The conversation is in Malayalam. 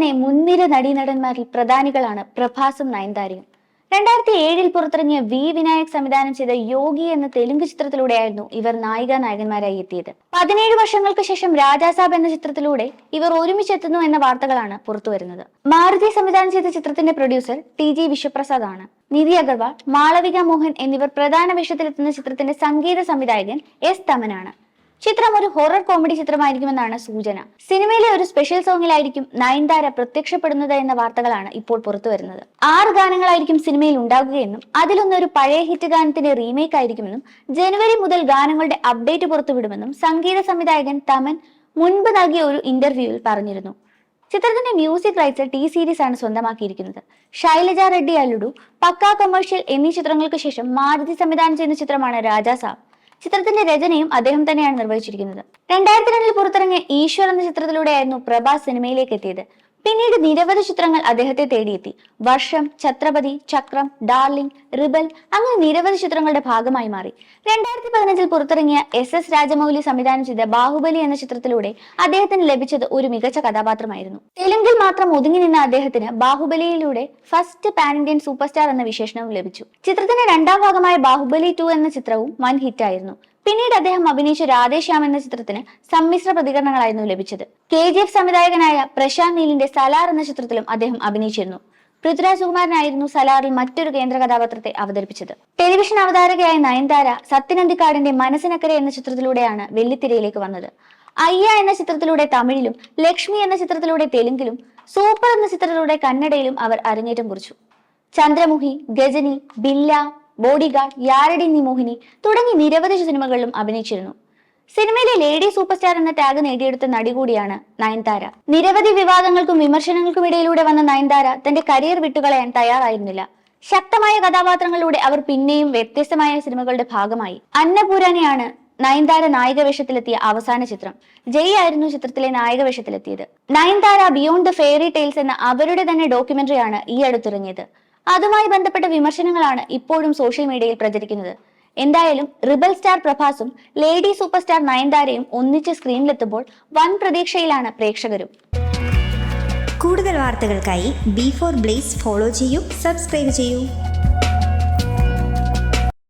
തന്നെ മുൻനിര നടീനടന്മാരിൽ പ്രധാനികളാണ് പ്രഭാസും നയൻതാരയും. രണ്ടായിരത്തി ഏഴിൽ പുറത്തിറങ്ങിയ വി. വിനായക് സംവിധാനം ചെയ്ത യോഗി എന്ന തെലുങ്ക് ചിത്രത്തിലൂടെയായിരുന്നു ഇവർ നായിക നായകന്മാരായി എത്തിയത്. പതിനേഴ് വർഷങ്ങൾക്ക് ശേഷം രാജാസാബ് എന്ന ചിത്രത്തിലൂടെ ഇവർ ഒരുമിച്ചെത്തുന്നു എന്ന വാർത്തകളാണ് പുറത്തുവരുന്നത്. മാരുതി സംവിധാനം ചെയ്ത ചിത്രത്തിന്റെ പ്രൊഡ്യൂസർ ടി. ജി. വിശ്വപ്രസാദ് ആണ്. നിധി അഗർവാൾ മാളവിക മോഹൻ എന്നിവർ പ്രധാന വേഷത്തിലെത്തുന്ന ചിത്രത്തിന്റെ സംഗീത സംവിധായകൻ എസ്. തമനാണ് ചിത്രം ഒരു ഹൊറർ കോമഡി ചിത്രമായിരിക്കുമെന്നാണ് സൂചന. സിനിമയിലെ ഒരു സ്പെഷ്യൽ സോങ്ങിലായിരിക്കും നയൻതാര പ്രത്യക്ഷപ്പെടുന്നത് എന്ന വാർത്തകളാണ് ഇപ്പോൾ പുറത്തു വരുന്നത്. ആറ് ഗാനങ്ങളായിരിക്കും സിനിമയിൽ ഉണ്ടാകുകയെന്നും അതിലൊന്നൊരു പഴയ ഹിറ്റ് ഗാനത്തിന്റെ റീമേക്ക് ആയിരിക്കുമെന്നും ജനുവരി മുതൽ ഗാനങ്ങളുടെ അപ്ഡേറ്റ് പുറത്തുവിടുമെന്നും സംഗീത സംവിധായകൻ തമൻ മുൻപ് നൽകിയ ഒരു ഇന്റർവ്യൂവിൽ പറഞ്ഞിരുന്നു. ചിത്രത്തിന്റെ മ്യൂസിക് റൈറ്റ്സ് ടി സീരീസ് ആണ് സ്വന്തമാക്കിയിരിക്കുന്നത്. ശൈലജ റെഡ്ഡി അല്ലുഡു പക്കാ കൊമേഴ്ഷ്യൽ എന്നീ ചിത്രങ്ങൾക്ക് ശേഷം മാരുതി സംവിധാനം ചെയ്യുന്ന ചിത്രമാണ് രാജാ സാബ്. ചിത്രത്തിന്റെ രചനയും അദ്ദേഹം തന്നെയാണ് നിർവഹിച്ചിരിക്കുന്നത്. രണ്ടായിരത്തി രണ്ടിൽ പുറത്തിറങ്ങിയ ഈശ്വർ എന്ന ചിത്രത്തിലൂടെയായിരുന്നു പ്രഭാസ് സിനിമയിലേക്ക് എത്തിയത്. പിന്നീട് നിരവധി ചിത്രങ്ങൾ അദ്ദേഹത്തെ തേടിയെത്തി. വർഷം ഛത്രപതി ചക്രം ഡാർലിംഗ് റിബൽ അങ്ങനെ നിരവധി ചിത്രങ്ങളുടെ ഭാഗമായി മാറി. രണ്ടായിരത്തി പതിനഞ്ചിൽ പുറത്തിറങ്ങിയ എസ് എസ് രാജമൗലി സംവിധാനം ചെയ്ത ബാഹുബലി എന്ന ചിത്രത്തിലൂടെ അദ്ദേഹത്തിന് ലഭിച്ചത് ഒരു മികച്ച കഥാപാത്രമായിരുന്നു. തെലുങ്കിൽ മാത്രം ഒതുങ്ങി നിന്ന അദ്ദേഹത്തിന് ബാഹുബലിയിലൂടെ first pan Indian super star എന്ന വിശേഷണവും ലഭിച്ചു. ചിത്രത്തിന്റെ രണ്ടാം ഭാഗമായ ബാഹുബലി ടു എന്ന ചിത്രവും വൻ ഹിറ്റായിരുന്നു. പിന്നീട് അദ്ദേഹം അഭിനയിച്ച രാധേശ്യാം എന്ന ചിത്രത്തിന് സമ്മിശ്ര പ്രതികരണങ്ങളായിരുന്നു ലഭിച്ചത്. കെ ജി എഫ് സംവിധായകനായ പ്രശാന്ത് നീലിന്റെ സലാർ എന്ന ചിത്രത്തിലും അദ്ദേഹം അഭിനയിച്ചിരുന്നു. പൃഥ്വിരാജ് സുകുമാരനായിരുന്നു സലാറിൽ മറ്റൊരു കേന്ദ്ര കഥാപാത്രത്തെ അവതരിപ്പിച്ചത്. ടെലിവിഷൻ അവതാരകയായ നയൻതാര സത്യനന്ദിക്കാടിന്റെ മനസ്സിനക്കരെ എന്ന ചിത്രത്തിലൂടെയാണ് വെള്ളിത്തിരയിലേക്ക് വന്നത്. അയ്യ എന്ന ചിത്രത്തിലൂടെ തമിഴിലും ലക്ഷ്മി എന്ന ചിത്രത്തിലൂടെ തെലുങ്കിലും സൂപ്പർ എന്ന ചിത്രത്തിലൂടെ കന്നഡയിലും അവർ അരങ്ങേറ്റം കുറിച്ചു. ചന്ദ്രമുഖി ഗജനി ബില്ല ബോഡിഗാർഡ് യാരടി നീ മോഹിനി തുടങ്ങി നിരവധി സിനിമകളിലും അഭിനയിച്ചിരുന്നു. സിനിമയിലെ ലേഡി സൂപ്പർ സ്റ്റാർ എന്ന ടാഗ് നേടിയെടുത്ത നടി കൂടിയാണ് നയൻതാര. നിരവധി വിവാദങ്ങൾക്കും വിമർശനങ്ങൾക്കും ഇടയിലൂടെ വന്ന നയൻതാര തന്റെ കരിയർ വിട്ടുകളയാൻ തയ്യാറായിരുന്നില്ല. ശക്തമായ കഥാപാത്രങ്ങളിലൂടെ അവർ പിന്നെയും വ്യത്യസ്തമായ സിനിമകളുടെ ഭാഗമായി. അന്നപൂരാനെയാണ് നയൻതാര നായിക വേഷത്തിലെത്തിയ അവസാന ചിത്രം. ജയ് ആയിരുന്നു ചിത്രത്തിലെ നായിക വേഷത്തിലെത്തിയത് Nayanthara beyond the fairy tales എന്ന അവരുടെ തന്നെ ഡോക്യുമെന്ററിയാണ് ഈ അടുത്തിറങ്ങിയത്. അതുമായി ബന്ധപ്പെട്ട വിമർശനങ്ങളാണ് ഇപ്പോഴും സോഷ്യൽ മീഡിയയിൽ പ്രചരിക്കുന്നത്. എന്തായാലും റിബൽ സ്റ്റാർ പ്രഭാസും ലേഡി സൂപ്പർ സ്റ്റാർ നയൻതാരയും ഒന്നിച്ച് സ്ക്രീനിലെത്തുമ്പോൾ വൻ പ്രതീക്ഷയിലാണ് പ്രേക്ഷകരും. കൂടുതൽ വാർത്തകൾക്കായി ബി ഫോർ ബ്ലേസ് ഫോളോ ചെയ്യൂ സബ്സ്ക്രൈബ് ചെയ്യൂ.